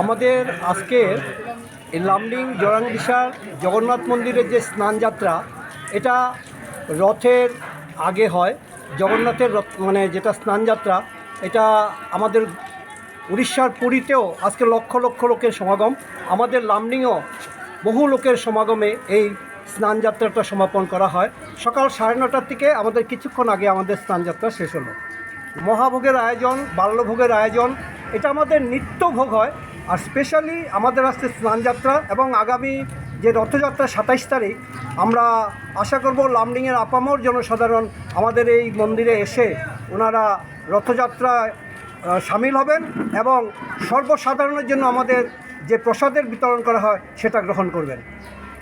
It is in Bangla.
আমাদের আজকের লামডিং জরাংবিশার জগন্নাথ মন্দিরের যে স্নানযাত্রা এটা রথের আগে হয়। জগন্নাথের মানে যেটা স্নানযাত্রা এটা আমাদের উড়িষ্যার পুরীতেও আজকে লক্ষ লক্ষ লোকের সমাগম। আমাদের লামডিংও বহু লোকের সমাগমে এই স্নানযাত্রাটা সমাপন করা হয়। সকাল সাড়ে নটার থেকে আমাদের কিছুক্ষণ আগে আমাদের স্নানযাত্রা শেষ হলো। মহাভোগের আয়োজন, বাল্যভোগের আয়োজন, এটা আমাদের নিত্য ভোগ হয়। আর স্পেশালি আমাদের আসছে স্নানযাত্রা এবং আগামী যে রথযাত্রা সাতাইশ তারিখ, আমরা আশা করব লামডিংয়ের আপামর জনসাধারণ আমাদের এই মন্দিরে এসে ওনারা রথযাত্রায় সামিল হবেন এবং সর্বসাধারণের জন্য আমাদের যে প্রসাদের বিতরণ করা হয় সেটা গ্রহণ করবেন।